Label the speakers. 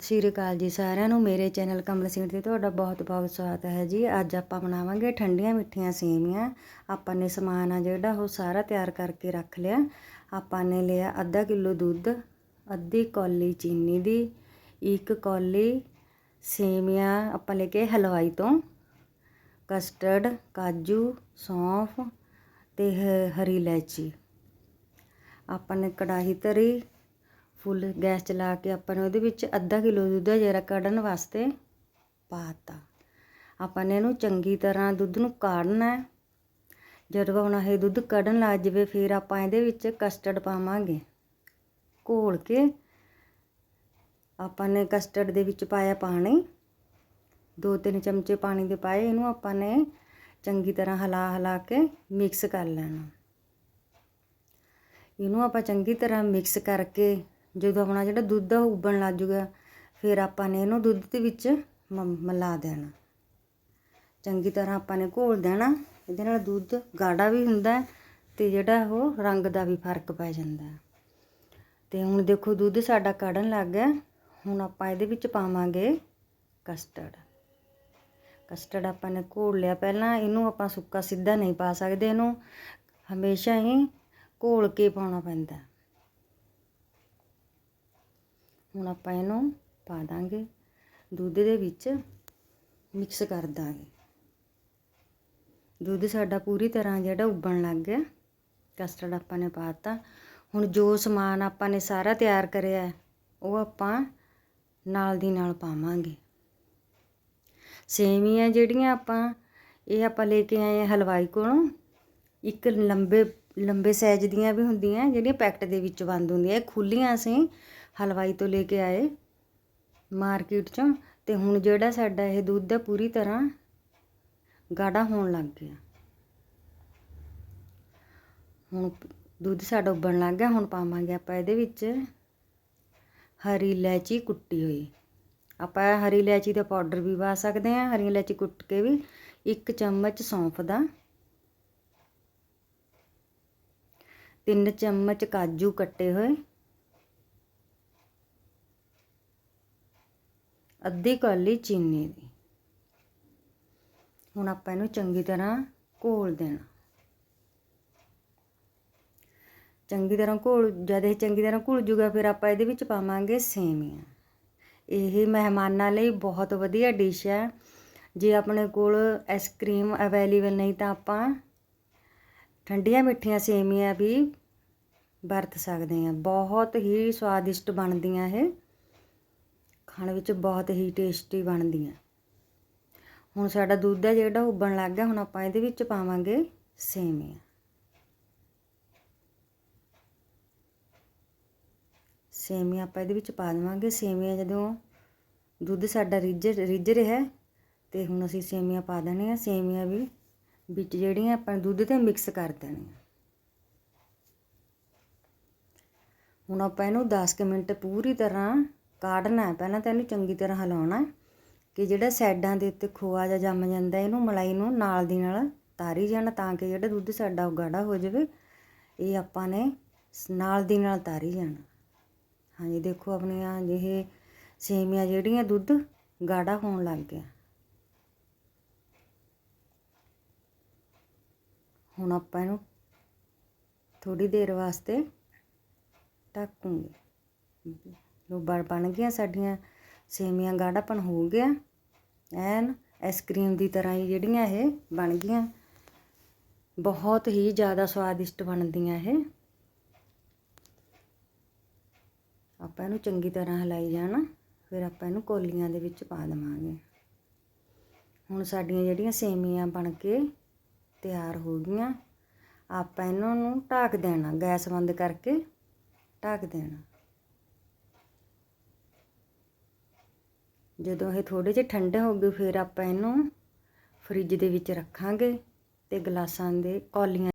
Speaker 1: ਸਤਿ ਸ਼੍ਰੀ ਅਕਾਲ ਜੀ ਸਾਰਿਆਂ ਨੂੰ। ਮੇਰੇ ਚੈਨਲ ਕਮਲ ਸਿੰਘ ਤੇ ਤੁਹਾਡਾ ਬਹੁਤ-ਬਹੁਤ ਸਵਾਗਤ ਹੈ ਜੀ। ਅੱਜ ਆਪਾਂ ਬਣਾਵਾਂਗੇ ਠੰਡੀਆਂ ਮਿੱਠੀਆਂ ਸੇਵੀਆਂ ਆਪਾਂ ਨੇ ਸਮਾਨ ਆ ਜਿਹੜਾ ਉਹ ਸਾਰਾ ਤਿਆਰ ਕਰਕੇ ਰੱਖ ਲਿਆ। ਆਪਾਂ ਨੇ ਲਿਆ ਅੱਧਾ ਕਿਲੋ ਦੁੱਧ, ਅੱਧੀ ਕੌਲੀ ਚੀਨੀ ਦੀ, ਇੱਕ ਕੌਲੀ ਸੇਵੀਆਂ ਆਪਾਂ ਲੈ ਕੇ ਹਲਵਾਈ ਤੋਂ, ਕਸਟਰਡ, ਕਾਜੂ, ਸੌਂਫ ਤੇ ਹ- ਹਰੀ ਇਲਾਇਚੀ। ਆਪਾਂ ਨੇ ਕੜਾਹੀ ਧਰੀ ਫੁੱਲ ਗੈਸ ਚਲਾ ਕੇ ਆਪਾਂ ਨੇ ਉਹਦੇ ਵਿੱਚ ਅੱਧਾ ਕਿਲੋ ਦੁੱਧ ਜਿਹੜਾ ਕੱਢਣ ਵਾਸਤੇ ਪਾਤਾ। ਆਪਾਂ ਨੇ ਇਹਨੂੰ ਚੰਗੀ ਤਰ੍ਹਾਂ ਦੁੱਧ ਨੂੰ ਕਾੜਨਾ ਹੈ। ਜਦੋਂ ਹੁਣ ਇਹ ਦੁੱਧ ਕੱਢਣ ਲੱਗ ਜਾਵੇ, ਫਿਰ ਆਪਾਂ ਇਹਦੇ ਵਿੱਚ ਕਸਟਰਡ ਪਾਵਾਂਗੇ। ਘੋਲ ਕੇ ਆਪਾਂ ਨੇ ਕਸਟਰਡ ਦੇ ਵਿੱਚ ਪਾਇਆ ਪਾਣੀ। ਦੋ ਤਿੰਨ ਚਮਚੇ ਪਾਣੀ ਦੇ ਪਾਏ, ਇਹਨੂੰ ਆਪਾਂ ਨੇ ਚੰਗੀ ਤਰ੍ਹਾਂ ਹਲਾ ਹਲਾ ਕੇ ਮਿਕਸ ਕਰ ਲੈਣਾ। ਇਹਨੂੰ ਆਪਾਂ ਚੰਗੀ ਤਰ੍ਹਾਂ ਮਿਕਸ ਕਰਕੇ ਜਦੋਂ ਆਪਣਾ ਜਿਹੜਾ ਦੁੱਧ ਆ ਉਹ ਉਬਲਣ ਲੱਗ ਜੂਗਾ, ਫਿਰ ਆਪਾਂ ਨੇ ਇਹਨੂੰ ਦੁੱਧ ਦੇ ਵਿੱਚ ਮ- ਮਿਲਾ ਦੇਣਾ। ਚੰਗੀ ਤਰ੍ਹਾਂ ਆਪਾਂ ਨੇ ਘੋਲ ਦੇਣਾ। ਇਹਦੇ ਨਾਲ ਦੁੱਧ ਗਾੜਾ ਵੀ ਹੁੰਦਾ ਹੈ ਤੇ ਜਿਹੜਾ ਉਹ ਰੰਗ ਦਾ ਵੀ ਫ਼ਰਕ ਪੈ ਜਾਂਦਾ ਹੈ। ਤੇ ਹੁਣ ਦੇਖੋ ਦੁੱਧ ਸਾਡਾ ਕੱਢਣ ਲੱਗ ਗਿਆ। ਹੁਣ ਆਪਾਂ ਇਹਦੇ ਵਿੱਚ ਪਾਵਾਂਗੇ ਕਸਟਰਡ। ਕਸਟਰਡ ਆਪਾਂ ਨੇ ਘੋਲ ਲਿਆ। ਪਹਿਲਾਂ ਇਹਨੂੰ ਆਪਾਂ ਸੁੱਕਾ ਸਿੱਧਾ ਨਹੀਂ ਪਾ ਸਕਦੇ। ਇਹਨੂੰ ਹਮੇਸ਼ਾ ਹੀ ਘੋਲ ਕੇ ਪਾਉਣਾ ਪੈਂਦਾ ਹੁਣ ਆਪਾਂ ਇਹਨੂੰ ਪਾ ਦਾਂਗੇ, ਦੁੱਧ ਦੇ ਵਿੱਚ ਮਿਕਸ ਕਰ ਦਾਂਗੇ। ਦੁੱਧ ਸਾਡਾ ਪੂਰੀ ਤਰ੍ਹਾਂ ਜਿਹੜਾ ਉਬਲਣ ਲੱਗ ਗਿਆ ਕਸਟਰਡ ਆਪਾਂ ਨੇ ਪਾਤਾ ਹੁਣ ਜੋ ਸਮਾਨ ਆਪਾਂ ਨੇ ਸਾਰਾ ਤਿਆਰ ਕਰਿਆ, ਉਹ ਆਪਾਂ ਨਾਲ ਦੀ ਨਾਲ ਪਾਵਾਂਗੇ। ਸੇਵੀਆਂ ਜਿਹੜੀਆਂ ਆਪਾਂ, ਇਹ ਆਪਾਂ ਲੈ ਕੇ ਆਏ ਹਾਂ ਹਲਵਾਈ ਕੋਲੋਂ। ਇੱਕ ਲੰਬੇ ਲੰਬੇ ਸਾਈਜ਼ ਦੀਆਂ ਵੀ ਹੁੰਦੀਆਂ, ਜਿਹੜੀਆਂ ਪੈਕਟ ਦੇ ਵਿੱਚ ਬੰਦ ਹੁੰਦੀਆਂ। ਇਹ ਖੁੱਲੀਆਂ ਅਸੀਂ ਹਲਵਾਈ ਤੋਂ ਲੈ ਕੇ ਆਏ ਮਾਰਕੀਟ ਚੋਂ ਤੇ ਹੁਣ ਜਿਹੜਾ ਸਾਡਾ ਇਹ ਦੁੱਧ ਹੈ ਪੂਰੀ ਤਰ੍ਹਾਂ ਗਾੜਾ ਹੋਣ ਲੱਗ ਗਿਆ। ਹੁਣ ਦੁੱਧ ਸਾਡਾ ਉੱਬਣ ਲੱਗ ਗਿਆ, ਹੁਣ ਪਾਵਾਂਗੇ ਆਪਾਂ ਇਹਦੇ ਵਿੱਚ ਹਰੀ ਇਲਾਇਚੀ ਕੁੱਟੀ ਹੋਈ। ਆਪਾਂ ਹਰੀ ਇਲਾਇਚੀ ਦਾ ਪਾਊਡਰ ਵੀ ਪਾ ਸਕਦੇ ਹਾਂ, ਹਰੀ ਇਲਾਇਚੀ ਕੁੱਟ ਕੇ ਵੀ ਇੱਕ ਚਮਚ ਸੌਂਫ ਦਾ, ਤਿੰਨ ਚਮਚ ਕਾਜੂ ਕੱਟੇ ਹੋਏ ਅੱਧੀ ਕੌਲੀ ਚੀਨੀ ਦੀ। ਹੁਣ ਆਪਾਂ ਇਹਨੂੰ ਚੰਗੀ ਤਰ੍ਹਾਂ ਘੋਲ ਦੇਣਾ। ਚੰਗੀ ਤਰ੍ਹਾਂ ਘੋਲ, ਜਦ ਇਹ ਚੰਗੀ ਤਰ੍ਹਾਂ ਘੁਲ ਜੂਗਾ, ਫਿਰ ਆਪਾਂ ਇਹਦੇ ਵਿੱਚ ਪਾਵਾਂਗੇ ਸੇਵੀਆਂ ਇਹ ਮਹਿਮਾਨਾਂ ਲਈ ਬਹੁਤ ਵਧੀਆ ਡਿਸ਼ ਹੈ। ਜੇ ਆਪਣੇ ਕੋਲ ਆਈਸਕ੍ਰੀਮ ਅਵੇਲੇਬਲ ਨਹੀਂ ਤਾਂ ਆਪਾਂ ਠੰਡੀਆਂ ਮਿੱਠੀਆਂ ਸੇਵੀਆਂ ਵੀ ਵਰਤ ਸਕਦੇ ਹਾਂ। ਬਹੁਤ ਹੀ ਸਵਾਦਿਸ਼ਟ ਬਣਦੀਆਂ ਇਹ। ਖਾਣ ਵਿੱਚ ਬਹੁਤ ਹੀ ਟੇਸਟੀ ਬਣਦੀਆਂ। ਹੁਣ ਸਾਡਾ ਦੁੱਧ ਹੈ ਜਿਹੜਾ ਉਬਲਣ ਲੱਗ ਗਿਆ, ਹੁਣ ਆਪਾਂ ਇਹਦੇ ਵਿੱਚ ਪਾਵਾਂਗੇ ਸੇਵੀਆਂ। ਸੇਵੀਆਂ ਆਪਾਂ ਇਹਦੇ ਵਿੱਚ ਪਾ ਦੇਵਾਂਗੇ। ਸੇਵੀਆਂ ਜਦੋਂ ਦੁੱਧ ਸਾਡਾ ਰਿੱਝ ਰਿੱਝ ਰਿਹਾ ਤੇ ਹੁਣ ਅਸੀਂ ਸੇਵੀਆਂ ਪਾ ਦੇਣੀਆਂ। ਸੇਵੀਆਂ ਵੀ ਵਿੱਚ ਜਿਹੜੀਆਂ ਆਪਾਂ ਦੁੱਧ ਤੇ ਮਿਕਸ ਕਰ ਦੇਣੀਆਂ। ਹੁਣ ਆਪਾਂ ਇਹਨੂੰ 10 ਕੁ ਮਿੰਟ ਪੂਰੀ ਤਰ੍ਹਾਂ ਕਾੜਨਾ ਹੈ। ਪਹਿਲਾਂ ਤਾਂ ਇਹਨੂੰ ਚੰਗੀ ਤਰ੍ਹਾਂ ਹਿਲਾਉਣਾ ਕਿ ਜਿਹੜਾ ਸਾਈਡਾਂ ਦੇ ਉੱਤੇ ਖੋਆ ਜਾਂ ਜੰਮ ਜਾਂਦਾ ਇਹਨੂੰ ਮਲਾਈ ਨੂੰ ਨਾਲ ਦੀ ਨਾਲ ਤਾਰੀ ਜਾਣਾ ਤਾਂ ਕਿ ਜਿਹੜਾ ਦੁੱਧ ਸਾਡਾ ਉਹ ਗਾੜਾ ਹੋ ਜਾਵੇ। ਇਹ ਆਪਾਂ ਨੇ ਨਾਲ ਦੀ ਨਾਲ ਤਾਰੀ ਜਾਣਾ। ਹਾਂਜੀ, ਦੇਖੋ ਆਪਣੀਆਂ ਇਹ ਸੇਮੀਆਂ ਜਿਹੜੀਆਂ ਦੁੱਧ ਗਾੜਾ ਹੋਣ ਲੱਗ ਗਿਆ। ਹੁਣ ਆਪਾਂ ਇਹਨੂੰ ਥੋੜੀ ਦੇਰ ਵਾਸਤੇ ਢੱਕੂਗੇ ਲੋ ਬਣ ਗਈਆਂ ਸਾਡੀਆਂ, ਸੇਮੀਆਂ ਗਾੜਾਪਣ ਹੋ ਗਿਆ। ਐਨ ਆਈਸਕ੍ਰੀਮ ਦੀ ਤਰ੍ਹਾਂ ਹੀ ਜਿਹੜੀਆਂ ਇਹ ਬਣ ਗਈਆਂ। ਬਹੁਤ ਹੀ ਜ਼ਿਆਦਾ ਸਵਾਦਿਸ਼ਟ ਬਣਦੀਆਂ ਇਹ। ਆਪਾਂ ਇਹਨੂੰ ਚੰਗੀ ਤਰ੍ਹਾਂ ਹਿਲਾਈ ਜਾਣਾ, ਫਿਰ ਆਪਾਂ ਇਹਨੂੰ ਕੋਲੀਆਂ ਦੇ ਵਿੱਚ ਪਾ ਦੇਵਾਂਗੇ। ਹੁਣ ਸਾਡੀਆਂ ਜਿਹੜੀਆਂ ਸੇਮੀਆਂ ਬਣ ਕੇ ਤਿਆਰ ਹੋ ਗਈਆਂ, ਆਪਾਂ ਇਹਨਾਂ ਨੂੰ ਢੱਕ ਦੇਣਾ, ਗੈਸ ਬੰਦ ਕਰਕੇ ਢੱਕ ਦੇਣਾ। ਜਦੋਂ ਇਹ ਥੋੜੇ ਜਿਹੇ ਠੰਡੇ ਹੋ ਗਏ ਫਿਰ ਆਪਾਂ ਇਹਨੂੰ ਫਰਿੱਜ ਦੇ ਵਿੱਚ ਰੱਖਾਂਗੇ ਤੇ ਗਲਾਸਾਂ ਦੇ ਕੌਲੀਆਂ